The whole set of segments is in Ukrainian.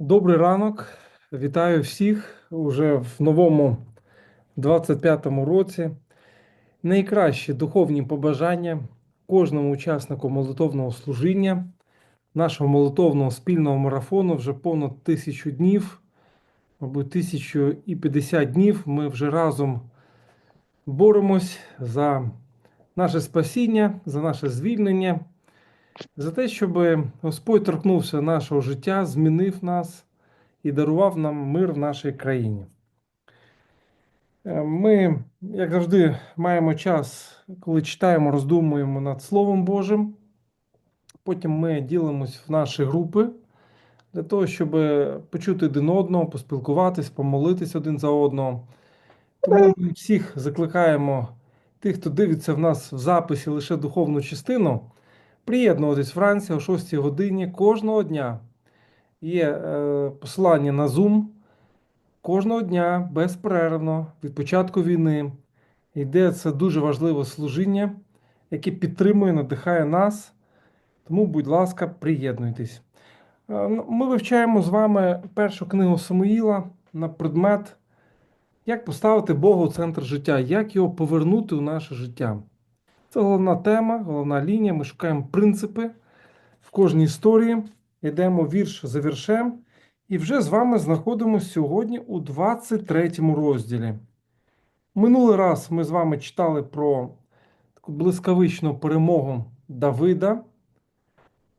Добрий ранок. Вітаю всіх уже в новому 25-му році. Найкращі духовні побажання кожному учаснику молитовного служіння, нашого молитовного спільного марафону вже понад тисячу днів, мабуть, тисячу і 50 днів. Ми вже разом боремось за наше спасіння, за наше звільнення, за те, щоб Господь торкнувся нашого життя, змінив нас і дарував нам мир в нашій країні. Е, Ми, як завжди, маємо час, коли читаємо, роздумуємо над Словом Божим. Потім ми ділимось в наші групи для того, щоб почути один одного, поспілкуватись, помолитись один за одного. Тому ми всіх закликаємо, тих, хто дивиться в нас в записі лише духовну частину, приєднуватись вранці о 6 годині кожного дня. Є е, посилання на Zoom. Кожного дня безперервно від початку війни йде це дуже важливе служіння, яке підтримує, надихає нас. Тому, будь ласка, приєднуйтесь. Е, ну, Ми вивчаємо з вами першу книгу Самуїла на предмет, як поставити Бога у центр життя, як його повернути у наше життя. Це головна тема, головна лінія. Ми шукаємо принципи в кожній історії. Йдемо вірш за віршем. І вже з вами знаходимося сьогодні у 23 розділі. Минулий раз ми з вами читали про таку блискавичну перемогу Давида,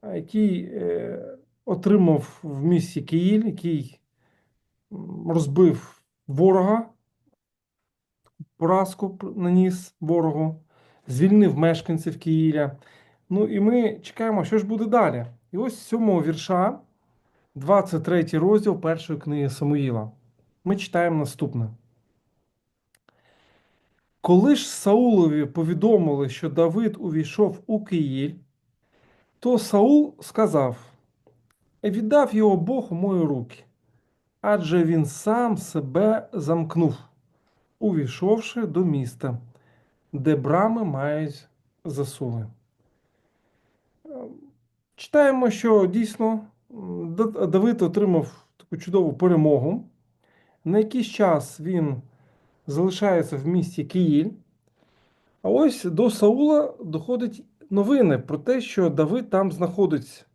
який е, отримав в місті Київ, який розбив ворога, поразку наніс ворогу, звільнив мешканців Киїля. Ну і ми чекаємо, що ж буде далі. І ось сьомого вірша, 23 розділ першої книги Самуїла. Ми читаємо наступне. Коли ж Саулові повідомили, що Давид увійшов у Киїль, то Саул сказав: Віддав його Бог у мої руки, адже він сам себе замкнув, увійшовши до міста, де брами мають засуви. Читаємо, що дійсно Давид отримав таку чудову перемогу. На якийсь час він залишається в місті Київ. А ось до Саула доходять новини про те, що Давид там знаходиться.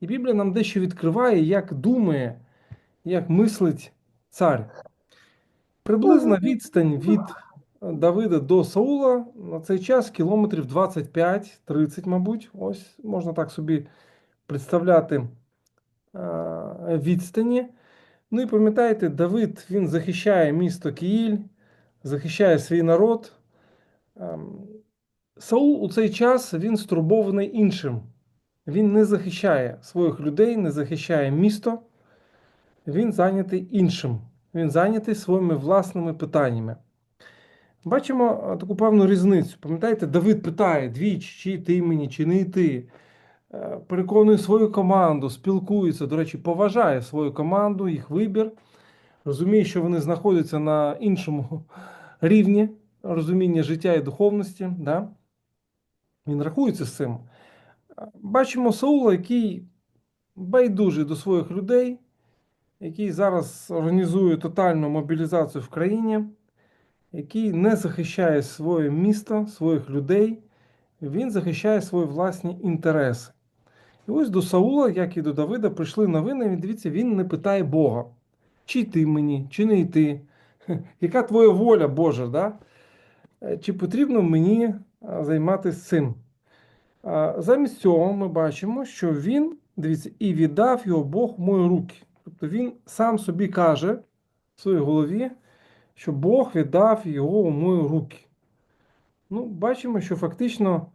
І Біблія нам дещо відкриває, як думає, як мислить цар. Приблизна відстань від Давида до Саула на цей час кілометрів 25-30, мабуть. Ось можна так собі представляти е, відстані. Ну і пам'ятаєте, Давид він захищає місто Киїль, захищає свій народ. Ем, Саул у цей час він стурбований іншим. Він не захищає своїх людей, не захищає місто. Він зайнятий іншим. Він зайнятий своїми власними питаннями. Бачимо таку певну різницю. Пам'ятаєте, Давид питає двічі, чи йти мені, чи не йти. Е, Переконує свою команду, спілкується, до речі, поважає свою команду, їх вибір. Розуміє, що вони знаходяться на іншому рівні розуміння життя і духовності. Да? Він рахується з цим. Е, Бачимо Саула, який байдужий до своїх людей, який зараз організує тотальну мобілізацію в країні, який не захищає своє місто, своїх людей, він захищає свої власні інтереси. І ось до Саула, як і до Давида, прийшли новини. Він дивіться, він не питає Бога, чи йти мені, чи не йти. Яка твоя воля, Боже, да? Е, чи потрібно мені а, займатися цим? Замість цього ми бачимо, що він, дивіться, і віддав його Бог мої руки. Тобто він сам собі каже в своїй голові, що Бог віддав його у мої руки. Ну, бачимо, що фактично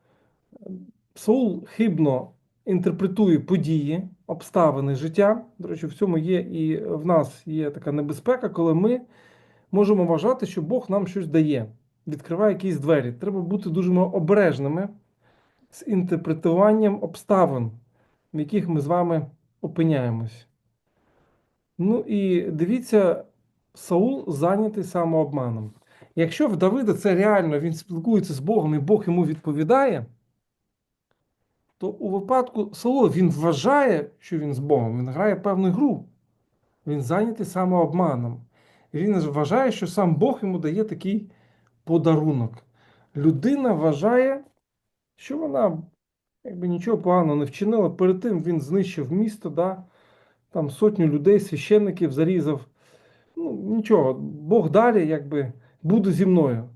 е, Саул хибно інтерпретує події, обставини життя. До речі, в цьому є і в нас є така небезпека, коли ми можемо вважати, що Бог нам щось дає, відкриває якісь двері. Треба бути дуже обережними з інтерпретуванням обставин, в яких ми з вами опиняємось. Ну і дивіться, Саул зайнятий самообманом. Якщо в Давида це реально він спілкується з Богом і Бог йому відповідає, то у випадку Саула він вважає, що він з Богом, він грає певну гру. Він зайнятий самообманом. Він вважає, що сам Бог йому дає такий подарунок. Людина вважає, що вона якби нічого поганого не вчинила. Перед тим він знищив місто, да? там сотню людей, священників зарізав. Ну, нічого, Бог далі якби буде зі мною.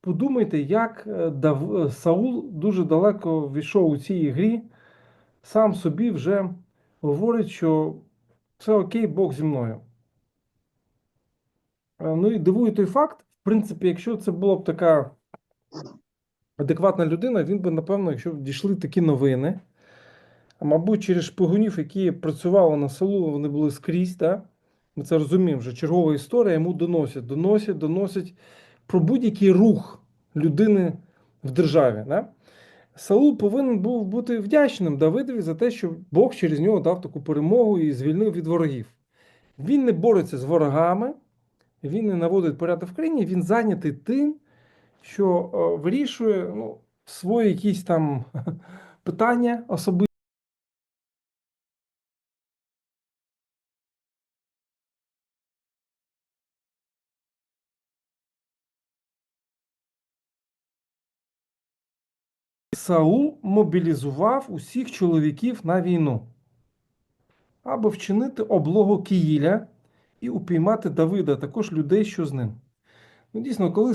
Подумайте, як е, Дав... е, Саул дуже далеко війшов у цій грі, сам собі вже говорить, що все окей, Бог зі мною. Е, Ну і дивує той факт, в принципі, якщо це була б така адекватна людина, він би, напевно, якщо б дійшли такі новини, мабуть, через шпигунів, які працювали на селу, вони були скрізь, да? Ми це розуміємо, вже чергова історія, йому доносять, доносять, доносять про будь-який рух людини в державі. Да? Саул повинен був бути вдячним Давидові за те, що Бог через нього дав таку перемогу і звільнив від ворогів. Він не бореться з ворогами, він не наводить порядок в країні, він зайнятий тим, що е, вирішує ну, свої якісь там питання особисті. Саул мобілізував усіх чоловіків на війну, аби вчинити облогу Киїля і упіймати Давида, також людей, що з ним. Ну, дійсно, коли Саул